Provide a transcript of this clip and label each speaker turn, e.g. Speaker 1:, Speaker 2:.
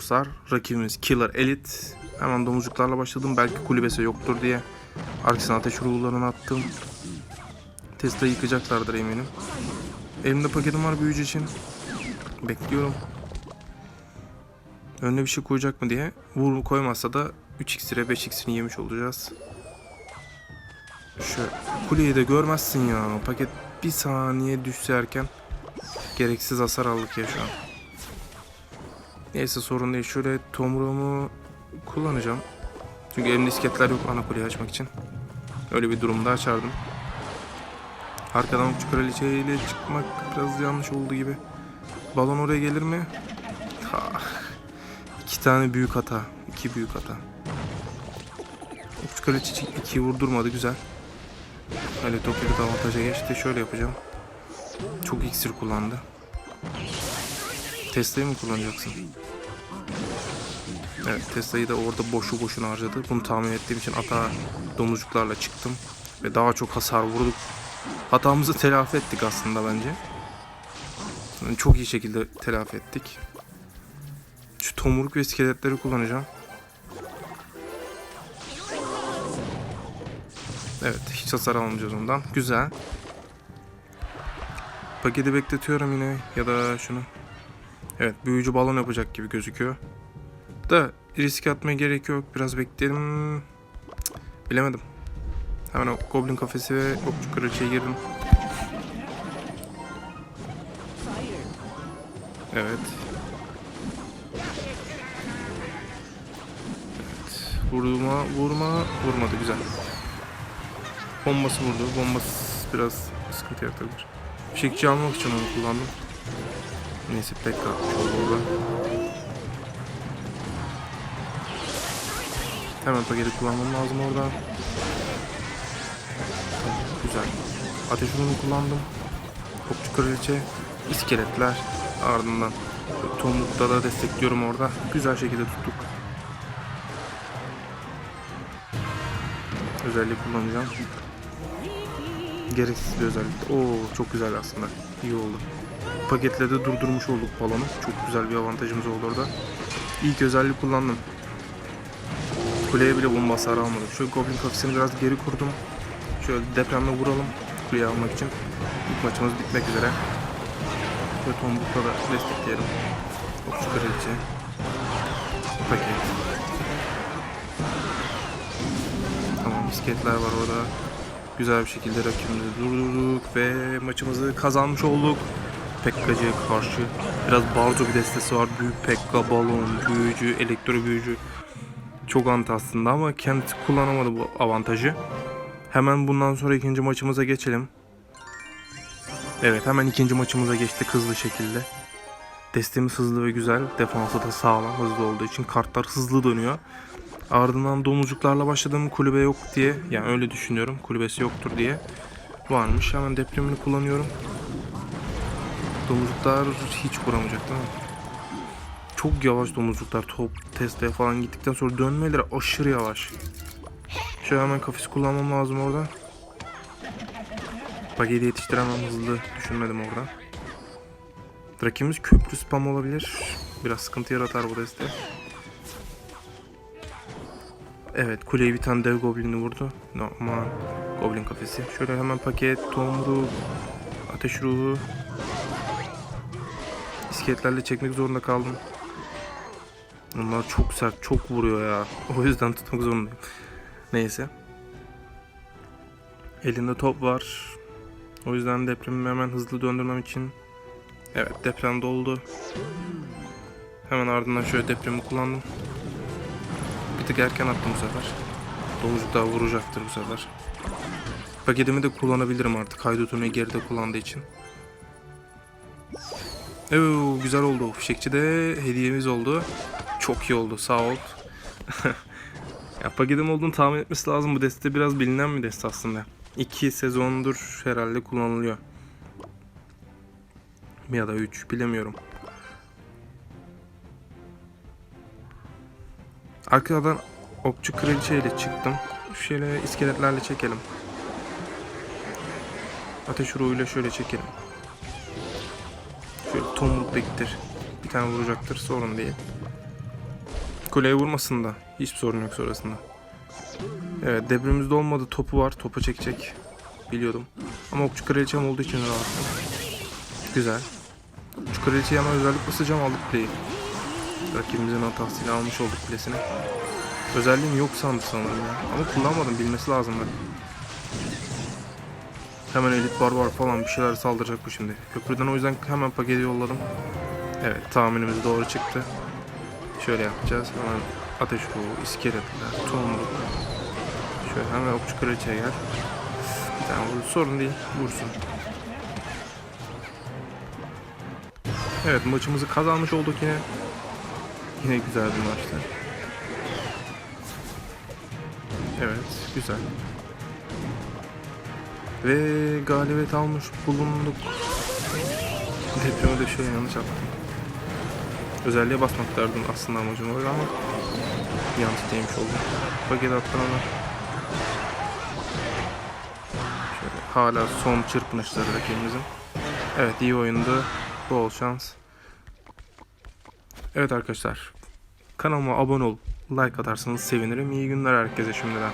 Speaker 1: Dostlar rakibimiz Killer Elite. Hemen domuzcuklarla başladım. Belki kulübesi yoktur diye. Arkasına ateş ruhlarını attım. Tesla yıkacaklardır eminim. Elimde paketim var büyücü için. Bekliyorum. Önüne bir şey koyacak mı diye. Vur koymazsa da 3 iksire 5 iksirini yemiş olacağız. Şu kuleyi de görmezsin ya. Paket bir saniye düşse gereksiz hasar aldık ya şu an. Neyse sorun değil. Şöyle tomruğumu kullanacağım. Çünkü elimde isketler yok ana kuleyi açmak için. Öyle bir durumda açardım. Arkadan okçu kraliçeyle çıkmak biraz yanlış oldu gibi. Balon oraya gelir mi? Ha. İki tane büyük hata. İki büyük hata. Okçu kraliçe ikiyi vurdurmadı güzel. Öyle Tokyo'da avantaja geçti. Şöyle yapacağım. Çok iksir kullandı. Tesla'yı mı kullanacaksın? Evet Tesla'yı da orada boşu boşuna harcadı. Bunu tahmin ettiğim için ata domuzcuklarla çıktım. Ve daha çok hasar vurduk. Hatamızı telafi ettik aslında bence. Yani çok iyi şekilde telafi ettik. Şu tomuruk ve iskeletleri kullanacağım. Evet hiç hasar almayacağız ondan. Güzel. Paketi bekletiyorum yine ya da şunu. Evet büyücü balon yapacak gibi gözüküyor. Da risk atmaya gerek yok. Biraz bekleyelim. Bilemedim. Hemen o goblin kafesi ve okçu kraliçeye girdim. Evet. Evet. Vurma, vurma, vurmadı güzel. Bombası vurdu. Bombası biraz sıkıntı yaratabilir. Fişekçi almak için onu kullandım. Neyse pek atmış oldu. Hemen paketi kullanmam lazım orada. Güzel. Ateş ürünü kullandım. Okçu kraliçe, iskeletler ardından Tomuk'ta da destekliyorum orada. Güzel şekilde tuttuk. Özellik kullanacağım. Gereksiz bir özellik. Oo çok güzel aslında. İyi oldu. Paketle de durdurmuş olduk balonu. Çok güzel bir avantajımız oldu orada. İlk özellik kullandım. Kuleye bile bomba hasarı almadım. Şöyle Goblin kafesini biraz geri kurdum. Şöyle depremle vuralım kuleyi almak için. İlk maçımız bitmek üzere. Şöyle Tombuk'la da destekleyelim. Okçu kraliçe. Paket. Tamam misketler var orada. Güzel bir şekilde rakibimizi durdurduk ve maçımızı kazanmış olduk. Pekkacı'ya karşı. Biraz barzo bir destesi var. Büyük Pekka, balon, büyücü, elektro büyücü. Çok anti aslında ama kendisi kullanamadı bu avantajı. Hemen bundan sonra ikinci maçımıza geçelim. Evet hemen ikinci maçımıza geçtik hızlı şekilde. Destemiz hızlı ve güzel. Defansı da sağlam hızlı olduğu için kartlar hızlı dönüyor. Ardından domuzcuklarla başladığım kulübe yok diye yani öyle düşünüyorum kulübesi yoktur diye varmış. Hemen depremini kullanıyorum. Domuzcuklar hiç vuramayacak değil mi? Çok yavaş domuzcuklar top Tesla'ya falan gittikten sonra dönmeleri aşırı yavaş. Şöyle hemen kafes kullanmam lazım orada. Paketi yetiştiremem hızlı düşünmedim orada. Rakibimiz köprü spam olabilir. Biraz sıkıntı yaratar bu deste. Evet kuleyi bir tane dev goblini vurdu. No, aman goblin kafesi. Şöyle hemen paket, tomru, ateş ruhu. İskeletlerle çekmek zorunda kaldım. Onlar çok sert, çok vuruyor ya. O yüzden tutmak zorundayım. Neyse. Elinde top var. O yüzden depremi hemen hızlı döndürmem için. Evet deprem doldu. Hemen ardından şöyle depremi kullandım. Bir tık erken attım bu sefer. Domuzcuk daha vuracaktır bu sefer. Paketimi de kullanabilirim artık. Haydutunu geride kullandığı için. Evet güzel oldu. Fişekçi de hediyemiz oldu. Çok iyi oldu. Sağ ol. ya olduğunu tahmin etmesi lazım. Bu deste biraz bilinen bir deste aslında. İki sezondur herhalde kullanılıyor. Ya da üç bilemiyorum. Arkadan okçu kraliçe ile çıktım. Şöyle iskeletlerle çekelim. Ateş ruhuyla şöyle çekelim. Tomruk bektir. Bir tane vuracaktır sorun değil. Kuleye vurmasın da. Hiçbir sorun yok sonrasında. Evet debremizde olmadı. Topu var. Topa çekecek. Biliyordum. Ama okçu kraliçem olduğu için rahattım. Güzel. Okçu kraliçeyi ama özellik basacağım aldık kuleyi. Rakibimizin hatasıyla almış olduk kulesini. Özelliğim yok sandı sanırım ya. Ama kullanmadım bilmesi lazım ben. Hemen elit barbar falan bir şeyler saldıracak bu şimdi. Köprüden o yüzden hemen paketi yolladım. Evet tahminimiz doğru çıktı. Şöyle yapacağız. Hemen ateş ruhu, iskeletler, tomruk. Şöyle hemen okçu kraliçeye gel. Bir tane vur. Sorun değil. Vursun. Evet maçımızı kazanmış olduk yine. Yine güzel bir maçtı. Evet güzel. Ve galibiyet almış bulunduk. Depremi de şöyle yanlış yaptım. Özelliğe basmak derdim aslında amacım öyle ama yanlış değmiş oldum. Paket attan ama şöyle hala son çırpınışları rakibimizin. Evet iyi oyundu. Bol şans. Evet arkadaşlar. Kanalıma abone olup like atarsanız sevinirim. İyi günler herkese şimdiden.